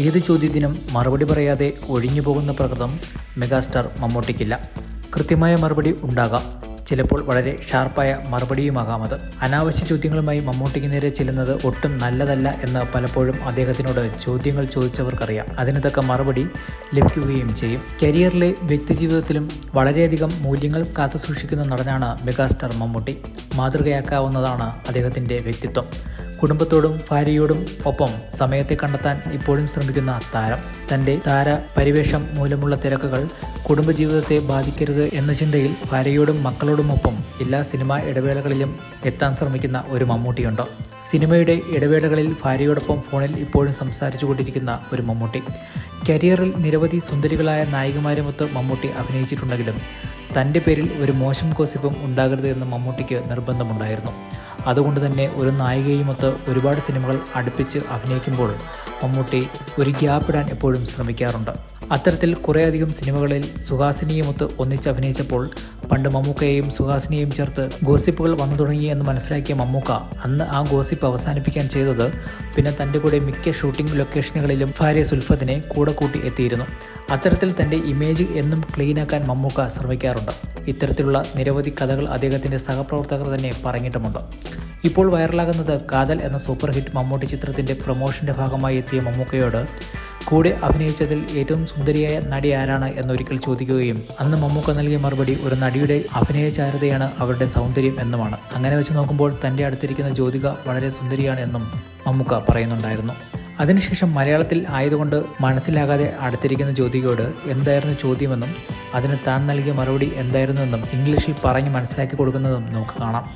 ഏത് ചോദ്യത്തിനും മറുപടി പറയാതെ ഒഴിഞ്ഞു പോകുന്ന പ്രകൃതം മെഗാസ്റ്റാർ മമ്മൂട്ടിക്കില്ല. കൃത്യമായ മറുപടി ഉണ്ടാകാം. ചിലപ്പോൾ വളരെ ഷാർപ്പായ മറുപടിയുമാകാം അത്. അനാവശ്യ ചോദ്യങ്ങളുമായി മമ്മൂട്ടിക്ക് നേരെ ചെല്ലുന്നത് ഒട്ടും നല്ലതല്ല എന്ന് പലപ്പോഴും അദ്ദേഹത്തിനോട് ചോദ്യങ്ങൾ ചോദിച്ചവർക്കറിയാം. അതിന് മറുപടി ലഭിക്കുകയും ചെയ്യും. കരിയറിലെ വ്യക്തിജീവിതത്തിലും വളരെയധികം മൂല്യങ്ങൾ കാത്തുസൂക്ഷിക്കുന്ന നടനാണ് മെഗാസ്റ്റാർ മമ്മൂട്ടി. മാതൃകയാക്കാവുന്നതാണ് അദ്ദേഹത്തിന്റെ വ്യക്തിത്വം. കുടുംബത്തോടും ഭാര്യയോടും ഒപ്പം സമയത്തെ കണ്ടെത്താൻ ഇപ്പോഴും ശ്രമിക്കുന്ന താരം. തന്റെ താര പരിവേഷം മൂലമുള്ള തിരക്കുകൾ കുടുംബജീവിതത്തെ ബാധിക്കരുത് എന്ന ചിന്തയിൽ ഭാര്യയോടും മക്കളോടുമൊപ്പം എല്ലാ സിനിമാ ഇടവേളകളിലും എത്താൻ ശ്രമിക്കുന്ന ഒരു മമ്മൂട്ടിയുണ്ട്. സിനിമയുടെ ഇടവേളകളിൽ ഭാര്യയോടൊപ്പം ഫോണിൽ ഇപ്പോഴും സംസാരിച്ചു കൊണ്ടിരിക്കുന്ന ഒരു മമ്മൂട്ടി. കരിയറിൽ നിരവധി സുന്ദരികളായ നായികമാരുമൊത്ത് മമ്മൂട്ടി അഭിനയിച്ചിട്ടുണ്ടെങ്കിലും തന്റെ പേരിൽ ഒരു മോശം ഗോസിപ്പും ഉണ്ടാകരുത് എന്ന് മമ്മൂട്ടിക്ക് നിർബന്ധമുണ്ടായിരുന്നു. അതുകൊണ്ട് തന്നെ ഒരു നായികയുമൊത്ത് ഒരുപാട് സിനിമകൾ അടുപ്പിച്ച് അഭിനയിക്കുമ്പോൾ മമ്മൂട്ടി ഒരു ഗ്യാപ്പ് ഇടാൻ എപ്പോഴും ശ്രമിക്കാറുണ്ട്. അത്തരത്തിൽ കുറേയധികം സിനിമകളിൽ സുഹാസിനിയുമൊത്ത് ഒന്നിച്ച് അഭിനയിച്ചപ്പോൾ പണ്ട് മമ്മൂക്കയെയും സുഹാസിനെയും ചേർത്ത് ഗോസിപ്പുകൾ വന്നു തുടങ്ങി എന്ന് മനസ്സിലാക്കിയ മമ്മൂക്ക അന്ന് ആ ഗോസിപ്പ് അവസാനിപ്പിക്കാൻ ചെയ്തത് പിന്നെ തന്റെ കൂടെ മിക്ക ഷൂട്ടിംഗ് ലൊക്കേഷനുകളിലും ഭാര്യ സുൽഫത്തിനെ കൂടെ കൂട്ടി എത്തിയിരുന്നു. അത്തരത്തിൽ തന്റെ ഇമേജ് എന്നും ക്ലീനാക്കാൻ മമ്മൂക്ക ശ്രമിക്കാറുണ്ട്. ഇത്തരത്തിലുള്ള നിരവധി കഥകൾ അദ്ദേഹത്തിന്റെ സഹപ്രവർത്തകർ തന്നെ പറഞ്ഞിട്ടുമുണ്ട്. ഇപ്പോൾ വൈറലാകുന്നത് കാതൽ എന്ന സൂപ്പർ ഹിറ്റ് മമ്മൂട്ടി ചിത്രത്തിന്റെ പ്രൊമോഷന്റെ ഭാഗമായി എത്തിയ മമ്മൂക്കയോട് കൂടെ അഭിനയിച്ചതിൽ ഏറ്റവും സുന്ദരിയായ നടി ആരാണ് എന്നൊരിക്കൽ ചോദിക്കുകയും അന്ന് മമ്മൂക്ക നൽകിയ മറുപടി ഒരു നടിയുടെ അഭിനയ ചാരുതയാണ് അവരുടെ സൗന്ദര്യം എന്നുമാണ്. അങ്ങനെ വെച്ച് നോക്കുമ്പോൾ തന്റെ അടുത്തിരിക്കുന്ന ജ്യോതിക വളരെ സുന്ദരിയാണ് എന്നും മമ്മൂക്ക പറയുന്നുണ്ടായിരുന്നു. അതിനുശേഷം മലയാളത്തിൽ ആയതുകൊണ്ട് മനസ്സിലാകാതെ അടുത്തിരിക്കുന്ന ജ്യോതികയോട് എന്തായിരുന്നു ചോദ്യമെന്നും അതിന് താൻ നൽകിയ മറുപടി എന്തായിരുന്നുവെന്നും ഇംഗ്ലീഷിൽ പറഞ്ഞ് മനസ്സിലാക്കി കൊടുക്കുന്നതും നമുക്ക് കാണാം.